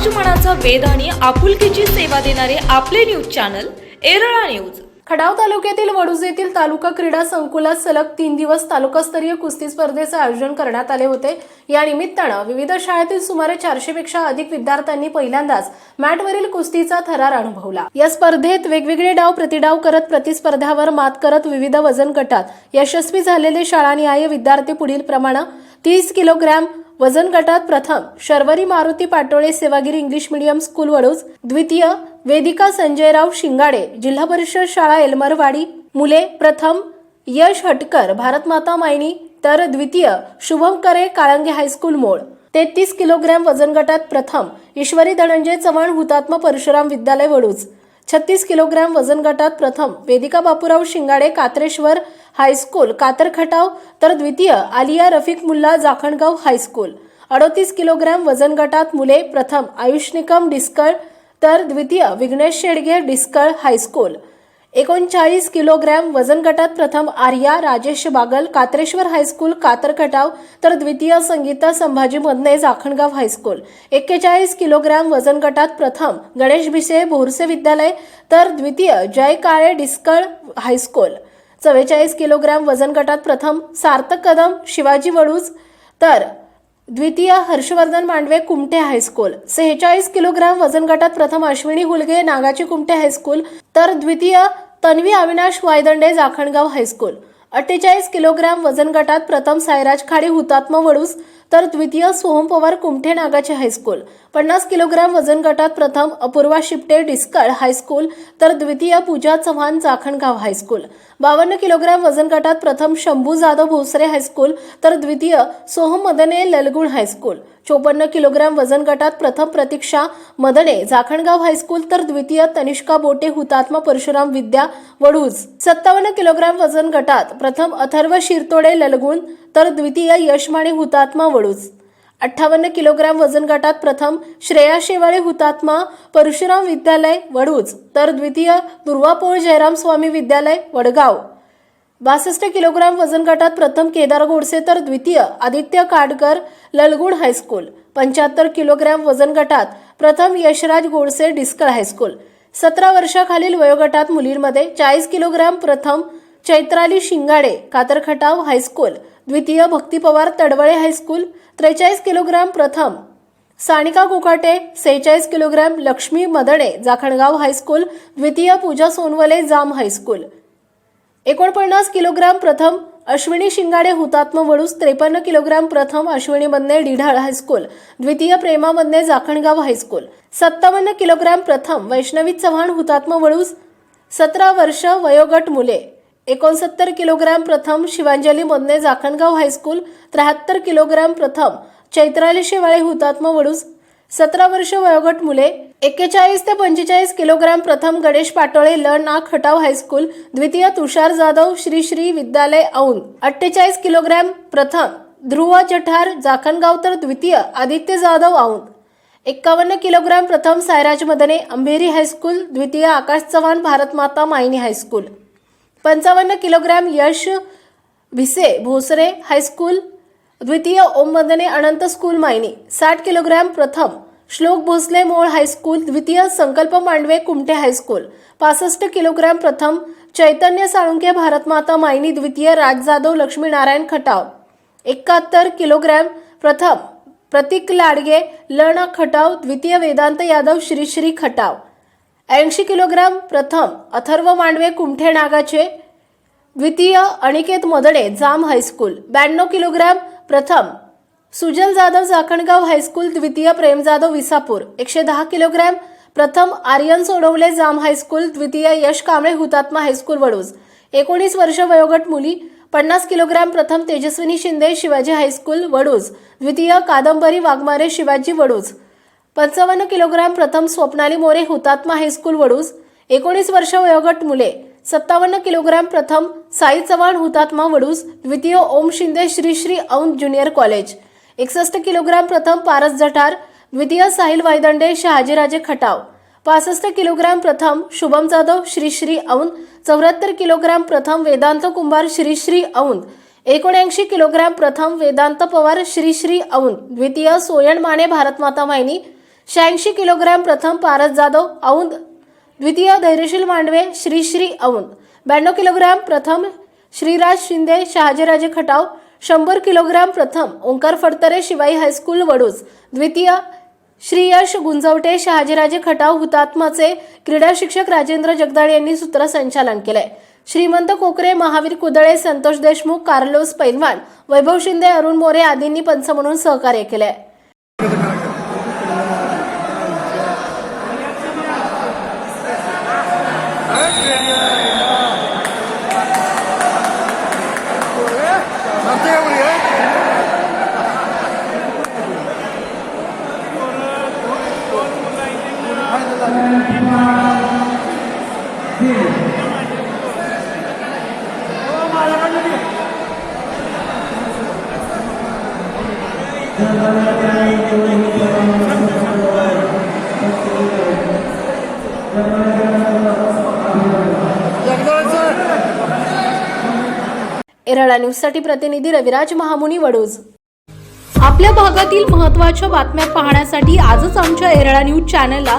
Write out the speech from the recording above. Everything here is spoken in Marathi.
समाजमनाचा वेध आणि आपुलकीची सेवा देणारे आपले news channel Erala news. Khatav तालुक्यातील वडूज येथील तालुका क्रीडा संकुलात सलग तीन दिवस तालुकास्तरीय कुस्ती स्पर्धेचे आयोजन करण्यात आले होते. या निमित्तानं विविध शाळेतील सुमारे चारशेपेक्षा अधिक विद्यार्थ्यांनी पहिल्यांदाच मॅटवरील कुस्तीचा थरार अनुभवला. या स्पर्धेत वेगवेगळे डाव प्रतिडाव करत प्रतिस्पर्ध्यावर मात करत विविध वजन गटात यशस्वी झालेले शाळानिहाय विद्यार्थी पुढील प्रमाणे तीस किलोग्रॅम वजन गटात प्रथम Sharvari Maruti Patole Sevagiri English medium school Vaduj द्वितीय वेदिका संजयराव शिंगाडे जिल्हा परिषद शाळा एलमरवाडी मुले प्रथम यश हटकर भारतमाता मायनी तर द्वितीय शुभम करे काळंगे हायस्कूल मोळ तेहतीस किलोग्रॅम वजन गटात प्रथम ईश्वरी धनंजय चव्हाण हुतात्मा परशुराम विद्यालय वडूज छत्तीस किलोग्रॅम वजन गटात प्रथम वेदिका बापूराव शिंगाडे कात्रेश्वर हायस्कूल कातरखटाव तर द्वितीय आलिया रफिक मुल्ला जाखणगाव हायस्कूल अडोतीस किलोग्रॅम वजन गटात मुले प्रथम आयुष निकम डिस्कळ तर द्वितीय विघ्नेश शेडगे डिस्कळ हायस्कूल एकोणचाळीस किलोग्रॅम वजन गटात प्रथम आर्या राजेश बागल कात्रेश्वर हायस्कूल कातरखटाव तर द्वितीय संगीता संभाजी मधने जाखणगाव हायस्कूल. एक्केचाळीस किलोग्रॅम वजन गटात प्रथम गणेश भिसे भोरसे विद्यालय तर द्वितीय जय काळे डिस्कळ हायस्कूल. चव्वेचाळीस किलोग्रॅम वजन गटात प्रथम सार्थक कदम शिवाजी वडूज तर द्वितीय हर्षवर्धन मांडवे कुमटे हायस्कूल सेहेचाळीस किलोग्राम वजन गटात प्रथम अश्विनी हुलगे नागाची कुमटे हायस्कूल तर द्वितीय तन्वी अविनाश वायदंडे जाखणगाव हायस्कूल अठ्ठेचाळीस किलोग्राम वजन गटात प्रथम सायराज खाडी हुतात्मा वडूस तर द्वितीय सोहम पवार कुमठे नागाचे हायस्कूल. पन्नास किलोग्राम वजन गटात प्रथम अपूर्वा शिपटे डिस्कळ हायस्कूल तर द्वितीय पूजा चव्हाण जाखणगाव हायस्कूल. बावन्न किलोग्राम वजन गटात प्रथम शंभू जाधव भोसरे हायस्कूल तर द्वितीय सोहम मदने ललगुण हायस्कूल. चोपन्न किलोग्राम वजन गटात प्रथम प्रतीक्षा मदने जाखणगाव हायस्कूल तर द्वितीय तनिष्का बोटे हुतात्मा परशुराम विद्या वडूज. सत्तावन्न किलोग्राम वजन गटात प्रथम अथर्व शिरतोडे ललगुण तर द्वितीय यशमाणे हुतात्मा वडूज. अठ्ठावन्न किलोग्राम वजन गटात प्रथम श्रेया शेवाळे हुतात्मा परशुराम विद्यालय वडूज. तर द्वितीय दुर्वापोळ जयराम स्वामी विद्यालय वडगाव. बासष्ट किलोग्राम वजन गटात प्रथम केदार गोडसे तर द्वितीय आदित्य काडकर ललगुण हायस्कूल. पंच्याहत्तर किलोग्राम वजन गटात प्रथम यशराज गोडसे डिस्कळ हायस्कूल. सतरा वर्षाखालील वयोगटात मुलींमध्ये चाळीस किलोग्राम प्रथम चैत्राली शिंगाडे कातरखटाव हायस्कूल. द्वितीय भक्ती पवार तडवळे हायस्कूल. त्रेचाळीस किलोग्राम प्रथम सानिका कोकाटे सेहेचाळीस kilogram Laxmi Madane Jakhangaon high school. द्वितीय पूजा सोनवले जाम हायस्कूल. एकोणपन्नास किलोग्राम प्रथम अश्विनी शिंगाडे हुतात्म वडूस त्रेपन्न किलोग्राम प्रथम अश्विनी मदने डिढाळ हायस्कूल द्वितीय प्रेमा मदने जाखणगाव हायस्कूल सत्तावन्न किलोग्राम प्रथम वैष्णवी चव्हाण हुतात्म वडूस सतरा वर्ष वयोगट मुले एकोणसत्तर किलोग्राम प्रथम शिवांजली मदने जाखणगाव हायस्कूल त्र्याहत्तर किलोग्राम प्रथम चैत्राली शेवाळे हुतात्म वडूस सतरा वर्ष वयोगट मुले एक्केचाळीस ते पंचेचाळीस किलोग्राम प्रथम गणेश पाटोळे ल ना खटाव हायस्कूल द्वितीय तुषार जाधव श्री श्री विद्यालय औंध. अठ्ठेचाळीस किलोग्राम प्रथम ध्रुव जठार जाखणगाव तर द्वितीय आदित्य जाधव औंध. एक्कावन्न किलोग्राम प्रथम सायराज मदने अंबेरी हायस्कूल द्वितीय आकाश चव्हाण भारतमाता मायनी हायस्कूल. पंचावन्न kilogram Yash Bhise Bhosare high school द्वितीय ओम मदने अनंत स्कूल मायनी. साठ किलोग्राम प्रथम श्लोक भोसले मोळ हायस्कूल द्वितीय संकल्प मांडवे कुमटे हायस्कूल पासष्ट किलोग्राम प्रथम चैतन्य साळुंके भारतमाता मायनी द्वितीय राज जाधव लक्ष्मीनारायण खटाव. एकाहत्तर किलोग्राम प्रथम प्रतीक लाडगे लण खटाव द्वितीय वेदांत यादव श्रीश्री खटाव. ऐंशी किलोग्राम प्रथम अथर्व मांडवे कुमठे नागाचे द्वितीय अनिकेत मदडे जाम हायस्कूल ब्याण्णव किलोग्राम प्रथम सुजल जाधव जाखणगाव हायस्कूल द्वितीय प्रेम जाधव विसापूर. एकशे दहा किलोग्रॅम. प्रथम आर्यन सोडवले जाम हायस्कूल द्वितीय यश कांबळे हुतात्मा हायस्कूल वडोज. एकोणीस वर्ष वयोगट मुली पन्नास किलोग्रॅम प्रथम तेजस्विनी शिंदे शिवाजी हायस्कूल वडोज. द्वितीय कादंबरी वाघमारे शिवाजी वडूज. पंचावन्न किलोग्रॅम प्रथम स्वप्नाली मोरे हुतात्मा हायस्कूल वडूज. एकोणीस वर्ष वयोगट मुले सत्तावन्न किलोग्रॅम प्रथम साई चव्हाण हुतात्मा वडूज. द्वितीय ओम शिंदे श्री श्री औंध ज्युनियर कॉलेज. एकसष्ट किलोग्राम प्रथम पारस जठार द्वितीय साहिल वायदंडे शहाजीराजे खटाव. पासष्ट किलोग्राम प्रथम शुभम जाधव श्री श्री औंध चौऱ्याहत्तर किलोग्राम प्रथम वेदांत कुंभार श्री श्री औंध एकोणऐंशी किलोग्राम प्रथम वेदांत पवार श्री श्री औंध द्वितीय सोयण माने भारतमाता वाहिनी. शहाऐंशी किलोग्राम प्रथम पारस जाधव औंद. द्वितीय धैर्यशील मांडवे श्री श्री औंद. ब्याण्णव किलोग्राम प्रथम श्रीराज शिंदे शहाजीराजे खटाव. शंभर किलोग्राम प्रथम ओंकार फडतरे शिवाई हायस्कूल वडूज द्वितीय श्रीयश गुंजवटे शहाजीराजे खटाव हुतात्माचे क्रीडा शिक्षक राजेंद्र जगदाळे यांनी सूत्रसंचालन केलंय श्रीमंत कोकरे महावीर कुदळे संतोष देशमुख कार्लोस पैलवान वैभव शिंदे अरुण मोरे आदींनी पंच म्हणून सहकार्य केलंय Yeah. एराडा एरळा न्यूजसाठी प्रतिनिधी रविराज महामुनी वडोज. आपल्या भागातील महत्त्वाच्या बातम्या पाहण्यासाठी आजच आमच्या एरळा न्यूज चॅनलला